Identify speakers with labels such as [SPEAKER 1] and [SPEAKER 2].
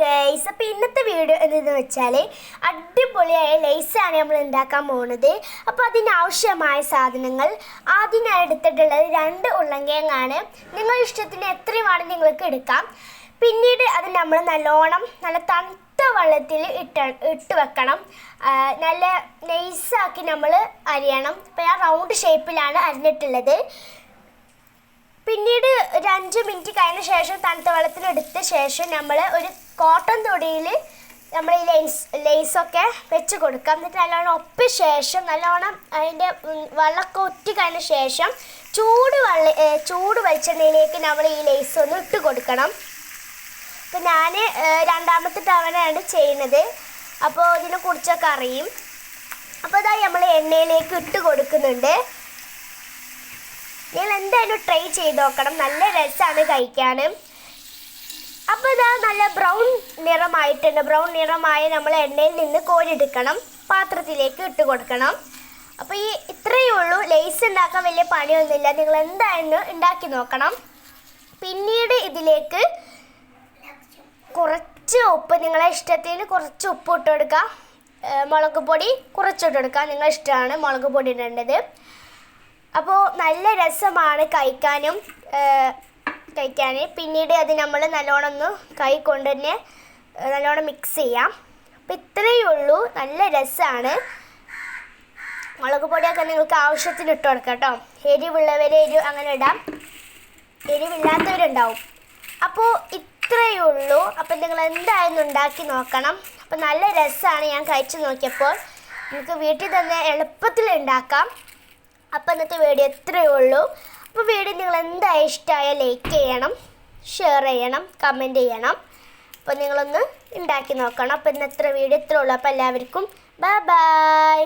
[SPEAKER 1] Guys അപ്പോൾ ഇന്നത്തെ video എന്തെന്ന് വെച്ചാൽ അടിപൊളിയായ ലേസാണ് നമ്മൾ ഉണ്ടാക്കാൻ പോകുന്നത് അപ്പോൾ അതിനാവശ്യമായ സാധനങ്ങൾ ആദ്യമായി എടുത്തിട്ടുള്ളത് രണ്ട് ഉള്ളങ്കേങ്ങാണ് നിങ്ങൾ ഇഷ്ടത്തിന് എത്രയും വേണം നിങ്ങൾക്ക് എടുക്കാം. പിന്നീട് അത് നമ്മൾ നല്ലോണം നല്ല തണുത്ത വെള്ളത്തിൽ ഇട്ട് ഇട്ട് വെക്കണം. നല്ല നൈസാക്കി നമ്മൾ അരിയണം. അപ്പോൾ ഞാൻ റൗണ്ട് ഷേപ്പിലാണ് അരിഞ്ഞിട്ടുള്ളത്. പിന്നീട് ഒരു അഞ്ച് മിനിറ്റ് കഴിഞ്ഞ ശേഷം തണുത്ത വെള്ളത്തിൽ എടുത്ത ശേഷം നമ്മൾ ഒരു കോട്ടൺ തൊടിയിൽ നമ്മൾ ഈ ലെയ്സ് ലെയ്സൊക്കെ വെച്ച് കൊടുക്കാം എന്നിട്ട് നല്ലോണം ഒപ്പ് ശേഷം നല്ലോണം അതിന്റെ വെള്ളമൊക്കെ ഒറ്റി കഴിഞ്ഞ ശേഷം ചൂട് വെള്ള ചൂട് വെളിച്ചെണ്ണയിലേക്ക് നമ്മൾ ഈ ലെയ്സ് ഒന്ന് ഇട്ട് കൊടുക്കണം. അപ്പം ഞാൻ രണ്ടാമത്തെ തവണയാണ് ചെയ്യുന്നത്. അപ്പോൾ ഇതിനെ കുറിച്ചൊക്കെ അറിയും. അപ്പോൾ ഇതായി നമ്മൾ എണ്ണയിലേക്ക് ഇട്ട് കൊടുക്കുന്നുണ്ട്. നിങ്ങൾ എന്തായാലും ട്രൈ ചെയ്ത് നോക്കണം. നല്ല രസമാണ് കഴിക്കാൻ അപ്പോൾ ഇതാ നല്ല ബ്രൗൺ നിറമായിട്ടുണ്ട് ബ്രൗൺ നിറമായ നമ്മൾ എണ്ണയിൽ നിന്ന് കോരിയെടുക്കണം. പാത്രത്തിലേക്ക് ഇട്ട് കൊടുക്കണം. അപ്പോൾ ഈ ഇത്രയേ ഉള്ളൂ. ലേസ് ഉണ്ടാക്കാൻ വലിയ പണിയൊന്നുമില്ല. നിങ്ങൾ എന്തായാലും ഉണ്ടാക്കി നോക്കണം. പിന്നീട് ഇതിലേക്ക് കുറച്ച് ഉപ്പ് നിങ്ങളെ ഇഷ്ടത്തിന് കുറച്ച് ഉപ്പ് ഇട്ട് കൊടുക്കുക. മുളക് പൊടി കുറച്ചിട്ട് കൊടുക്കുക. നിങ്ങളെ ഇഷ്ടമാണ് മുളക് പൊടി ഇടേണ്ടത്. അപ്പോൾ നല്ല രസമാണ് കഴിക്കാനും. കഴിക്കാൻ. പിന്നീട് അത് നമ്മൾ നല്ലോണം ഒന്ന് കൈ കൊണ്ട് തന്നെ നല്ലോണം മിക്സ് ചെയ്യാം. അപ്പം ഇത്രയേ ഉള്ളൂ. നല്ല രസമാണ് മുളക് പൊടിയൊക്കെ നിങ്ങൾക്ക് ആവശ്യത്തിന് ഇട്ട് കൊടുക്കാം കേട്ടോ എരിവുള്ളവർ എരിവ് അങ്ങനെ ഇടാം. എരിവില്ലാത്തവരുണ്ടാവും. അപ്പോൾ ഇത്രയേ ഉള്ളൂ. അപ്പം നിങ്ങൾ എന്തായാലും ഉണ്ടാക്കി നോക്കണം. അപ്പം നല്ല രസമാണ് ഞാൻ കഴിച്ചു നോക്കിയപ്പോൾ. നിങ്ങൾക്ക് വീട്ടിൽ തന്നെ എളുപ്പത്തിൽ ഉണ്ടാക്കാം. അപ്പം ഇന്നത്തെ വീഡിയോ ഇത്രയേ ഉള്ളൂ. അപ്പോൾ വീഡിയോ നിങ്ങൾ എന്താ ഇഷ്ടമായ ലൈക്ക് ചെയ്യണം ഷെയർ ചെയ്യണം കമന്റ് ചെയ്യണം. അപ്പോൾ നിങ്ങളൊന്ന് ഉണ്ടാക്കി നോക്കണം. അപ്പോൾ ഇന്ന് എത്ര വീഡിയോ എത്ര ഉള്ളൂ. അപ്പോൾ എല്ലാവർക്കും ബൈ ബൈ